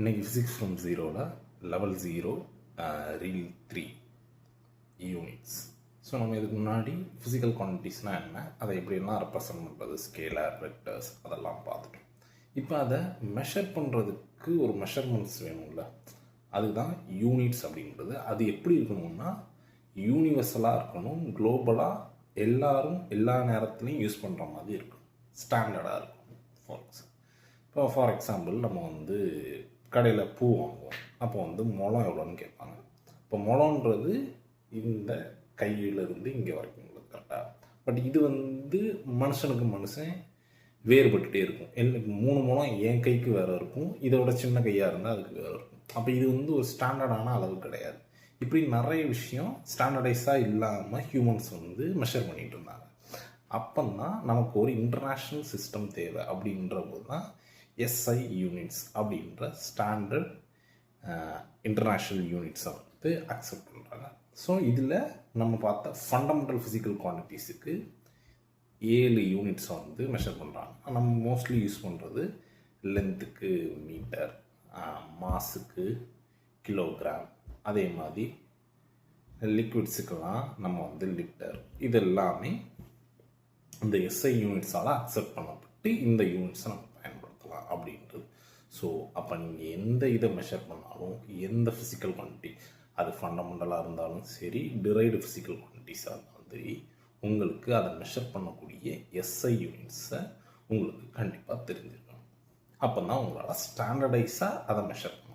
இன்றைக்கி physics from ஜீரோவில் level zero real three units so நம்ம இதுக்கு முன்னாடி ஃபிசிக்கல் குவான்டிட்டிஸ்னால் என்ன? அதை எப்படிலாம் ரெப்ரசன்ட் பண்ணுறது ஸ்கேலர் வெக்டர்ஸ் அதெல்லாம் பார்த்துட்டோம். இப்போ அதை மெஷர் பண்ணுறதுக்கு ஒரு மெஷர்மெண்ட்ஸ் வேணும்ல. அதுதான் யூனிட்ஸ் அப்படின்றது. அது எப்படி இருக்கணும்னா யூனிவர்சலாக இருக்கணும் குளோபலாக எல்லாரும் எல்லா நேரத்துலையும் யூஸ் பண்ணுற மாதிரி இருக்கும் ஸ்டாண்டர்டாக இருக்கும் ஃபார் எக்ஸாம்பிள் இப்போ ஃபார் எக்ஸாம்பிள் நம்ம வந்து கடையில் பூ வாங்குவோம். அப்போ வந்து முளம் எவ்வளோன்னு கேட்பாங்க. இப்போ முளன்றது இந்த கையிலிருந்து இங்கே வரைக்கும் உங்களுக்கு கரெக்டாக பட் இது வந்து மனுஷனுக்கு மனுஷன் வேறுபட்டுட்டே இருக்கும். எனக்கு மூணு முளம் என் கைக்கு வேறு இருக்கும். இதோட சின்ன கையாக இருந்தால் அதுக்கு வேறு இருக்கும். அப்போ இது வந்து ஒரு ஸ்டாண்டர்டான அளவு கிடையாது. இப்படி நிறைய விஷயம் ஸ்டாண்டர்டைஸாக இல்லாமல் ஹியூமன்ஸ் வந்து மெஷர் பண்ணிகிட்டு இருந்தாங்க. அப்போ தான் நமக்கு ஒரு இன்டர்நேஷ்னல் சிஸ்டம் தேவை அப்படின்ற போது தான் எஸ்ஐ யூனிட்ஸ் அப்படின்ற ஸ்டாண்டர்ட் இன்டர்நேஷ்னல் யூனிட்ஸை வந்து அக்செப்ட் பண்ணுறாங்க ஸோ இதில் நம்ம பார்த்த ஃபண்டமெண்டல் ஃபிசிக்கல் குவான்டிட்டிஸுக்கு ஏழு யூனிட்ஸை வந்து மெஷர் பண்ணுறாங்க நம்ம மோஸ்ட்லி யூஸ் பண்ணுறது லென்த்துக்கு மீட்டர் மாஸுக்கு கிலோகிராம் அதே மாதிரி லிக்விட்ஸுக்கெல்லாம் நம்ம வந்து லிட்டர் இது எல்லாமே இந்த எஸ்ஐ யூனிட்ஸால் அக்செப்ட் பண்ணப்பட்டு இந்த யூனிட்ஸை நம்ம அப்படின்றது. ஸோ அப்போ நீங்கள் எந்த இதை மெஷர் பண்ணாலும் எந்த ஃபிசிக்கல் குவான்டிட்டி அது ஃபண்டமெண்டலாக இருந்தாலும் சரி டிரைடு ஃபிசிக்கல் குவான்டிட்டிஸாக இருந்தாலும் சரி உங்களுக்கு அதை மெஷர் பண்ணக்கூடிய எஸ்ஐ யூனிட்ஸை உங்களுக்கு கண்டிப்பாக தெரிஞ்சிருக்கணும். அப்போ தான் உங்களால் ஸ்டாண்டர்டைஸாக அதை மெஷர் பண்ண